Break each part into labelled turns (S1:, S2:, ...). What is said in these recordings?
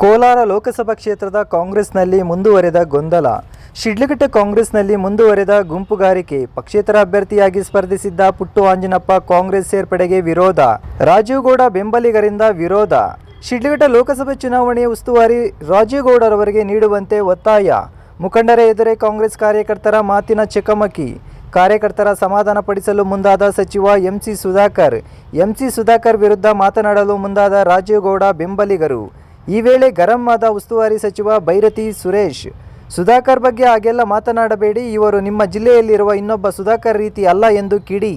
S1: ಕೋಲಾರ ಲೋಕಸಭಾ ಕ್ಷೇತ್ರದ ಕಾಂಗ್ರೆಸ್ನಲ್ಲಿ ಮುಂದುವರೆದ ಗೊಂದಲ. ಶಿಡ್ಲಘಟ್ಟ ಕಾಂಗ್ರೆಸ್ನಲ್ಲಿ ಮುಂದುವರೆದ ಗುಂಪುಗಾರಿಕೆ. ಪಕ್ಷೇತರ ಅಭ್ಯರ್ಥಿಯಾಗಿ ಸ್ಪರ್ಧಿಸಿದ್ದ ಪುಟ್ಟು ಆಂಜನಪ್ಪ ಕಾಂಗ್ರೆಸ್ ಸೇರ್ಪಡೆಗೆ ವಿರೋಧ. ರಾಜೀವ್ಗೌಡ ಬೆಂಬಲಿಗರಿಂದ ವಿರೋಧ. ಶಿಡ್ಲಘಟ್ಟ ಲೋಕಸಭೆ ಚುನಾವಣೆಯ ಉಸ್ತುವಾರಿ ರಾಜೀವ್ಗೌಡರವರಿಗೆ ನೀಡುವಂತೆ ಒತ್ತಾಯ. ಮುಖಂಡರ ಎದುರೆ ಕಾಂಗ್ರೆಸ್ ಕಾರ್ಯಕರ್ತರ ಮಾತಿನ ಚಕಮಕಿ. ಕಾರ್ಯಕರ್ತರ ಸಮಾಧಾನಪಡಿಸಲು ಮುಂದಾದ ಸಚಿವ ಎಂಸಿ ಸುಧಾಕರ್. ಎಂಸಿ ಸುಧಾಕರ್ ವಿರುದ್ಧ ಮಾತನಾಡಲು ಮುಂದಾದ ರಾಜೀವ್ಗೌಡ ಬೆಂಬಲಿಗರು. ಈ ವೇಳೆ ಗರಂ ಆದ ಉಸ್ತುವಾರಿ ಸಚಿವ ಭೈರತಿ ಸುರೇಶ್, ಸುಧಾಕರ್ ಬಗ್ಗೆ ಹಾಗೆಲ್ಲ ಮಾತನಾಡಬೇಡಿ, ಇವರು ನಿಮ್ಮ ಜಿಲ್ಲೆಯಲ್ಲಿರುವ ಇನ್ನೊಬ್ಬ ಸುಧಾಕರ್ ರೀತಿ ಅಲ್ಲ ಎಂದು ಕಿಡಿ.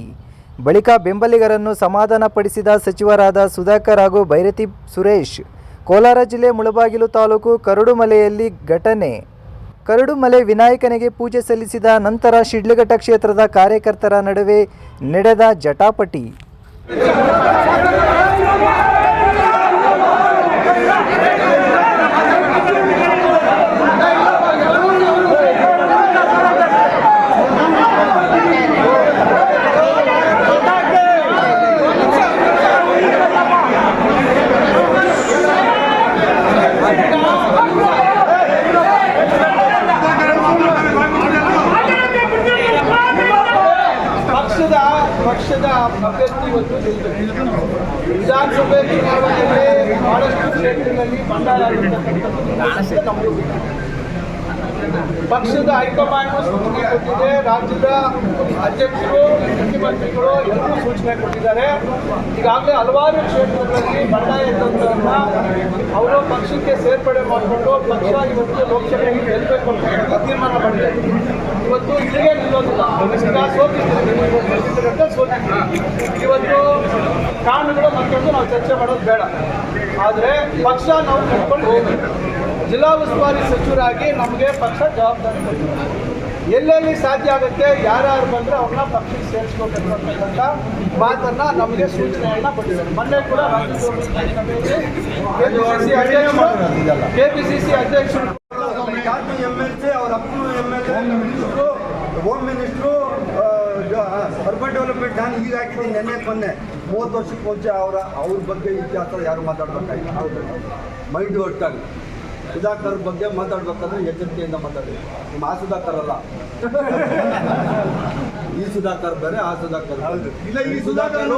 S1: ಬಳಿಕ ಬೆಂಬಲಿಗರನ್ನು ಸಮಾಧಾನಪಡಿಸಿದ ಸಚಿವರಾದ ಸುಧಾಕರ್ ಹಾಗೂ ಭೈರತಿ ಸುರೇಶ್, ಕೋಲಾರ ಜಿಲ್ಲೆ ಮುಳಬಾಗಿಲು ತಾಲೂಕು ಕರಡುಮಲೆಯಲ್ಲಿ ಘಟನೆ. ಕರಡುಮಲೆ ವಿನಾಯಕನಿಗೆ ಪೂಜೆ ಸಲ್ಲಿಸಿದ ನಂತರ ಶಿಡ್ಲಘಟ್ಟ ಕ್ಷೇತ್ರದ ಕಾರ್ಯಕರ್ತರ ನಡುವೆ ನಡೆದ ಜಟಾಪಟಿ.
S2: ಪಕ್ಷದ ಅಭ್ಯರ್ಥಿ ಇವತ್ತು ಗೆಲ್ಬೇಕು. ವಿಧಾನಸಭೆ ಚುನಾವಣೆಯಲ್ಲಿ ಬಹಳಷ್ಟು ಕ್ಷೇತ್ರಗಳಲ್ಲಿ ಬಂಡಾಯ ಆಗಿರ್ತಕ್ಕಂಥದ್ದು ನಮಗೂ ಗೊತ್ತು. ಪಕ್ಷದ ಹೈಕಮಾಂಡ್ ಸೂಚನೆ ಕೊಟ್ಟಿದೆ ರಾಜ್ಯದ ಅಧ್ಯಕ್ಷರು, ಮುಖ್ಯಮಂತ್ರಿಗಳು ಎಲ್ಲರೂ ಸೂಚನೆ ಕೊಟ್ಟಿದ್ದಾರೆ. ಈಗಾಗಲೇ ಹಲವಾರು ಕ್ಷೇತ್ರಗಳಲ್ಲಿ ಬಂಡಾಯ ತಂತ್ರವನ್ನ ಅವರು ಪಕ್ಷಕ್ಕೆ ಸೇರ್ಪಡೆ ಮಾಡಿಕೊಂಡು ಪಕ್ಷ ಇವತ್ತು ಲೋಕಸಭೆಗೆ ಗೆಲ್ಲಬೇಕು ಅಂತ ತೀರ್ಮಾನ ಮಾಡಿದೆ ಇವತ್ತು ಇಲ್ಲಿಗೆ ನಿಲ್ಲೋದಿಲ್ಲ. ಸೋತಿದ್ದೀವಿ. ಸೋತಿದ್ದೀವಿ. ಇವತ್ತು ಕಾರಣಗಳು ಮತ್ತೊಂದು ನಾವು ಚರ್ಚೆ ಮಾಡೋದು ಬೇಡ. ಆದರೆ ಪಕ್ಷ ನಾವು ಕಟ್ಕೊಂಡು ಹೋಗ್ಬೇಕು. ಜಿಲ್ಲಾ ಉಸ್ತುವಾರಿ ಸಚಿವರಾಗಿ ನಮಗೆ ಪಕ್ಷ ಜವಾಬ್ದಾರಿ ಕೊಟ್ಟಿದೆ ಎಲ್ಲೆಲ್ಲಿ ಸಾಧ್ಯ ಆಗುತ್ತೆ ಯಾರ್ಯಾರು ಬಂದರೆ ಅವ್ರನ್ನ ಪಕ್ಷಕ್ಕೆ ಸೇರಿಸ್ಕೋಬೇಕು ಅಂತಕ್ಕಂಥ ಮಾತನ್ನ ನಮಗೆ ಸೂಚನೆಯನ್ನ ಕೊಟ್ಟಿದ್ದಾರೆ. ಮೊನ್ನೆ ಕೂಡ ಕೆ ಪಿ ಸಿ ಸಿ
S3: ಅಧ್ಯಕ್ಷರು ಎಂ ಎಲ್ ಸಿ ಅವ್ರ ಅಪ್ಪನು M L A minister home minister urban development ನಾನು ಈಗ ಹಾಕಿದ್ದೀನಿ ನೆನ್ನೆ ಮೊನ್ನೆ. ಮೂವತ್ತು ವರ್ಷಕ್ಕೆ ಮುಂಚೆ ಅವರ ಅವ್ರ ಬಗ್ಗೆ ಇತಿಹಾಸ ಯಾರು ಮಾತಾಡ್ಬೇಕಾಗಿಲ್ಲ. ಹೌದು. ಮೈಂಡ್ ಒಟ್ಟಾಗಿ ಸುಧಾಕರ್ ಬಗ್ಗೆ ಮಾತಾಡ್ಬೇಕಾದ್ರೆ ಎಚ್ಚರಿಕೆಯಿಂದ ಮಾತಾಡಿ. ನಿಮ್ಮ ಆ ಸುಧಾಕರ್ ಅಲ್ಲ. ಈ ಸುಧಾಕರ್ ಬೇರೆ ಆ ಸುಧಾಕರ್
S2: ಇಲ್ಲ ಈ ಸುಧಾಕರ್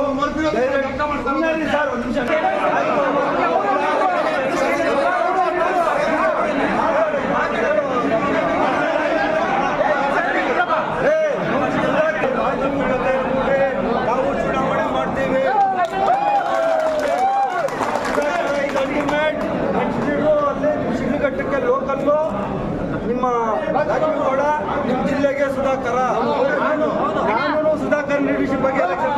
S3: ಶಿಡ್ಲಘಟ್ಟಕ್ಕೆ ಲೋಕಲ್ಲು ನಿಮ್ಮ ಗೌಡ ನಿಮ್ಮ ಜಿಲ್ಲೆಗೆ ಸುಧಾಕರ. ನಾನು ನಾನು ಸುಧಾಕರ್ ಲೀಡರ್ಶಿಪ್ ಬಗ್ಗೆ ಎಲೆಕ್ಷನ್